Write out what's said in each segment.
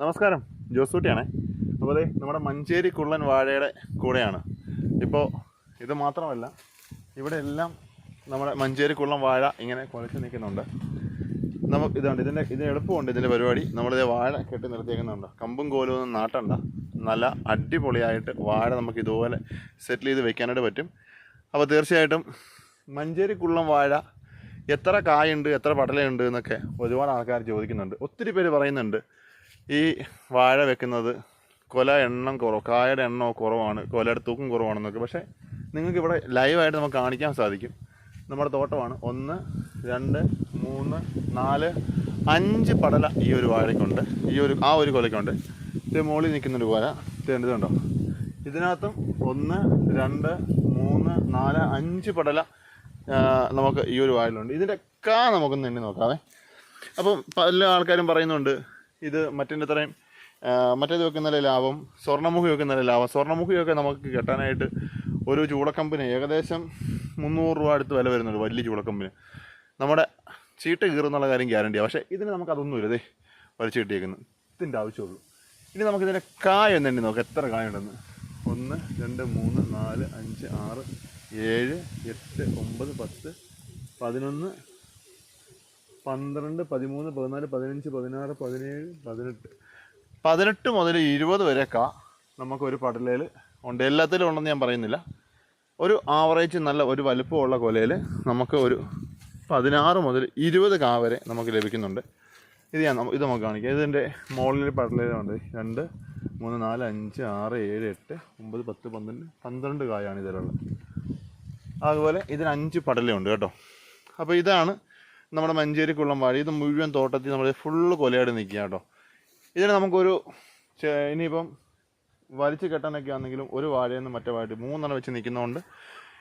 നമസ്കാരം. ജോസൂട്ടിയാണേ. അപ്പോൾ അതെ നമ്മുടെ മഞ്ചേരി കുള്ളൻ വാഴയുടെ കൂടെയാണ്. ഇപ്പോൾ ഇത് മാത്രമല്ല ഇവിടെ എല്ലാം നമ്മുടെ മഞ്ചേരി കുള്ളൻ വാഴ ഇങ്ങനെ കുലച്ച് നിൽക്കുന്നുണ്ട്. നമുക്ക് ഇതുണ്ട് ഇതിന്റെ ഇതിന് എളുപ്പമുണ്ട് ഇതിന്റെ പരിപാടി. നമ്മളിത് വാഴ കെട്ടി നിർത്തിയേക്കുന്നുണ്ട്. കമ്പും കോലും ഒന്നും നാട്ടണ്ട. നല്ല അടിപൊളിയായിട്ട് വാഴ നമുക്ക് ഇതുപോലെ സെറ്റിൽ ചെയ്ത് വെക്കാനായിട്ട് പറ്റും. അപ്പോൾ തീർച്ചയായിട്ടും മഞ്ചേരി കുള്ളം വാഴ എത്ര കായുണ്ട് എത്ര പടലയുണ്ട് എന്നൊക്കെ ഒരുപാട് ആൾക്കാർ ചോദിക്കുന്നുണ്ട്. ഒത്തിരി പേര് പറയുന്നുണ്ട്. ഈ വാഴ വെക്കുന്നത് കൊല എണ്ണം കുറവ് കായയുടെ എണ്ണം കുറവാണ് കൊലയുടെ തൂക്കം കുറവാണെന്നൊക്കെ. പക്ഷേ നിങ്ങൾക്ക് ഇവിടെ ലൈവായിട്ട് നമുക്ക് കാണിക്കാൻ സാധിക്കും. നമ്മുടെ തോട്ടമാണ്. ഒന്ന് രണ്ട് മൂന്ന് നാല് അഞ്ച് പടല ഈ ഒരു വാഴയ്ക്കുണ്ട്. ഈ ഒരു ആ ഒരു കൊലയ്ക്കുണ്ട്. ഇത് മുകളിൽ നിൽക്കുന്നൊരു കൊല. ഇത് കണ്ടോ ഇതിനകത്തും ഒന്ന് രണ്ട് മൂന്ന് നാല് അഞ്ച് പടല നമുക്ക് ഈ ഒരു വാഴയിലുണ്ട്. ഇതിന്റെ കാ നമുക്കൊന്ന് എണ്ണി നോക്കാവേ. അപ്പം പല ആൾക്കാരും പറയുന്നുണ്ട് ഇത് മറ്റേ അത്രയും മറ്റേത് ലാഭം സ്വർണമുഖി നല്ല ലാഭം. സ്വർണമുഖിയൊക്കെ നമുക്ക് കെട്ടാനായിട്ട് ഒരു ചൂളക്കമ്പിന് ഏകദേശം മുന്നൂറ് രൂപ അടുത്ത് വില വരുന്നുണ്ട് വലിയ ചൂളക്കമ്പിന്. നമ്മുടെ ചീട്ട് കീറുന്നുള്ള കാര്യം ഗ്യാരണ്ടിയാണ് പക്ഷേ ഇതിന് നമുക്ക് അതൊന്നുമില്ല ഇതേ വലിച്ചു കിട്ടിയേക്കുന്നു ഇതിന്റെ ആവശ്യമുള്ളൂ. ഇനി നമുക്കിതിന്റെ കായ ഒന്ന് എണ്ണി നോക്കാം. എത്ര കായ ഉണ്ടെന്ന്. ഒന്ന് രണ്ട് മൂന്ന് നാല് അഞ്ച് ആറ് ഏഴ് എട്ട് ഒമ്പത് പത്ത് പതിനൊന്ന് പന്ത്രണ്ട് പതിമൂന്ന് പതിനാല് പതിനഞ്ച് പതിനാറ് പതിനേഴ് പതിനെട്ട്. പതിനെട്ട് മുതൽ ഇരുപത് വരെയൊക്കെ നമുക്കൊരു പടലയിൽ ഉണ്ട്. എല്ലാത്തിലും ഉണ്ടെന്ന് ഞാൻ പറയുന്നില്ല. ഒരു ആവറേജ് നല്ല ഒരു വലുപ്പമുള്ള കൊലയിൽ നമുക്ക് ഒരു പതിനാറ് മുതൽ ഇരുപത് കാ വരെ നമുക്ക് ലഭിക്കുന്നുണ്ട്. ഇത് ഞാൻ ഇത് നമുക്ക് കാണിക്കാം. ഇതിന്റെ മുകളിൽ പടലുണ്ട് രണ്ട് മൂന്ന് നാല് അഞ്ച് ആറ് ഏഴ് എട്ട് ഒമ്പത് പത്ത് പന്ത്രണ്ട് പന്ത്രണ്ട് കായാണ് ഇതിലുള്ളത്. അതുപോലെ ഇതിന് അഞ്ച് പടലുണ്ട് കേട്ടോ. അപ്പോൾ ഇതാണ് നമ്മുടെ മഞ്ചേരി കുള്ളം വാഴ. ഇത് മുഴുവൻ തോട്ടത്തിൽ നമ്മൾ ഫുള്ള് കൊലയായിട്ട് നിൽക്കുക കേട്ടോ. ഇതിന് നമുക്കൊരു ഇനിയിപ്പം വലിച്ചു കെട്ടാനൊക്കെ ആണെങ്കിലും ഒരു വാഴയിൽ നിന്ന് മറ്റേ വാഴ മൂന്നെണ്ണം വെച്ച് നിൽക്കുന്നതുകൊണ്ട്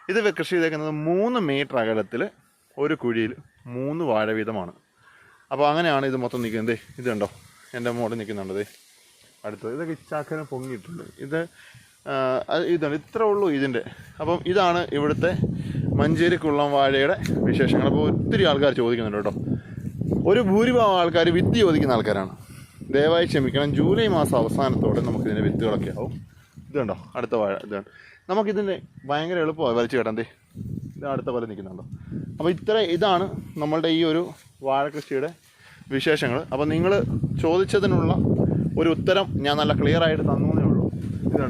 ഇത് കൃഷി ചെയ്തേക്കുന്നത് മൂന്ന് മീറ്റർ അകലത്തിൽ ഒരു കുഴിയിൽ മൂന്ന് വാഴ വീതമാണ്. അപ്പോൾ അങ്ങനെയാണ് ഇത് മൊത്തം നിൽക്കുന്നത്. ഇത് കണ്ടോ? എന്റെ മോളിൽ നിൽക്കുന്നുണ്ട് ദേ. അടുത്തത് ഇതൊക്കെ ഇച്ചാക്കനെ പൊങ്ങിയിട്ടുണ്ട്. ഇത് ഇതാണ് ഇത്ര ഉള്ളൂ ഇതിന്റെ. അപ്പം ഇതാണ് ഇവിടുത്തെ മഞ്ചേരി കുള്ളം വാഴയുടെ വിശേഷങ്ങൾ. അപ്പോൾ ഒത്തിരി ആൾക്കാർ ചോദിക്കുന്നുണ്ട് കേട്ടോ. ഒരു ഭൂരിഭാഗം ആൾക്കാർ വിത്ത് ചോദിക്കുന്ന ആൾക്കാരാണ്. ദയവായി ക്ഷമിക്കണം. ജൂലൈ മാസം അവസാനത്തോടെ നമുക്കിതിന്റെ വിത്തുകളൊക്കെ ആവും. ഇതുണ്ടോ അടുത്ത വാഴ. ഇതാണ് നമുക്കിതിന്റെ ഭയങ്കര എളുപ്പമാണ് വലിച്ചു കേട്ടേ ഇത് അടുത്ത പോലെ നിൽക്കുന്നുണ്ടോ? അപ്പോൾ ഇത്ര ഇതാണ് നമ്മളുടെ ഈ ഒരു വാഴ കൃഷിയുടെ വിശേഷങ്ങൾ. അപ്പോൾ നിങ്ങൾ ചോദിച്ചതിനുള്ള ഒരു ഉത്തരം ഞാൻ നല്ല ക്ലിയർ ആയിട്ട് ഉള്ളൂ. ഇത്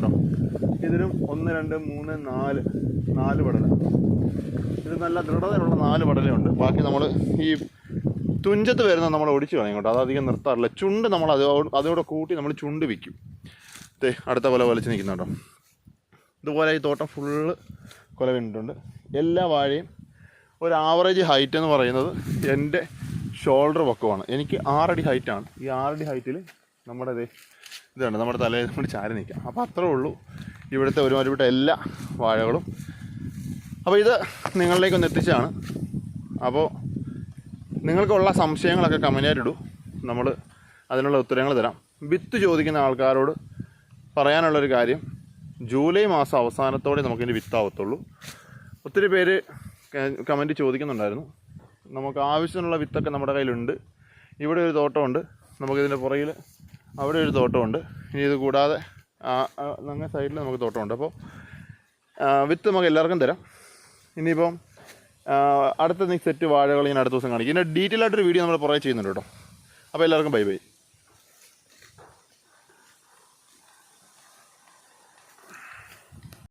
ഇതിനും ഒന്ന് രണ്ട് മൂന്ന് നാല് നാല് പടല. ഇത് നല്ല ദൃഢതയുള്ള നാല് പടലുണ്ട് ബാക്കി നമ്മൾ ഈ തുഞ്ചത്ത് വരുന്ന നമ്മൾ ഒടിച്ചു കളയും കേട്ടോ. അതധികം നിർത്താറില്ല. ചുണ്ട് നമ്മൾ അത് അതോടെ കൂട്ടി നമ്മൾ ചുണ്ട് വിൽക്കും. ദേ അടുത്ത പോലെ വലിച്ച് നിൽക്കുന്നുണ്ടോ ഇതുപോലെ ഈ തോട്ടം ഫുള്ള് കൊല വീണിട്ടുണ്ട്. എല്ലാ വാഴയും ഒരു ആവറേജ് ഹൈറ്റ് എന്ന് പറയുന്നത് എന്റെ ഷോൾഡർ പൊക്കമാണ് എനിക്ക് ആറടി ഹൈറ്റാണ്. ഈ ആറടി ഹൈറ്റിൽ നമ്മുടെ ദേ ഇതാണ് നമ്മുടെ തലയിൽ നമ്മൾ ചാരി നിൽക്കാം. അപ്പോൾ അത്രേ ഉള്ളൂ ഇവിടുത്തെ ഒരുമാതിരിപ്പെട്ട എല്ലാ വാഴകളും. അപ്പോൾ ഇത് നിങ്ങളിലേക്കൊന്ന് എത്തിച്ചതാണ്. അപ്പോൾ നിങ്ങൾക്കുള്ള സംശയങ്ങളൊക്കെ കമന്റായിട്ടിടൂ നമ്മൾ അതിനുള്ള ഉത്തരങ്ങൾ തരാം. വിത്ത് ചോദിക്കുന്ന ആൾക്കാരോട് പറയാനുള്ളൊരു കാര്യം ജൂലൈ മാസം അവസാനത്തോടെ നമുക്കിതിന്റെ വിത്താവത്തുള്ളൂ. ഒത്തിരി പേര് കമന്റ് ചോദിക്കുന്നുണ്ടായിരുന്നു. നമുക്ക് ആവശ്യമുള്ള വിത്തൊക്കെ നമ്മുടെ കയ്യിലുണ്ട്. ഇവിടെ ഒരു തോട്ടമുണ്ട്. നമുക്കിതിന്റെ പുറകിൽ അവിടെ ഒരു തോട്ടമുണ്ട്. ഇനി ഇത് കൂടാതെ അങ്ങനെ സൈഡിൽ നമുക്ക് തോട്ടമുണ്ട്. അപ്പോൾ വിത്ത് നമുക്ക് എല്ലാവർക്കും തരാം. ഇനിയിപ്പം അടുത്ത സെറ്റ് വാഴകൾ ഞാൻ അടുത്ത ദിവസം കാണിക്കും. ഇതിന്റെ ഡീറ്റെയിൽ ആയിട്ടൊരു വീഡിയോ നമ്മൾ പുറകെ ചെയ്യുന്നുണ്ട് കേട്ടോ. അപ്പോൾ എല്ലാവർക്കും ബൈ ബൈ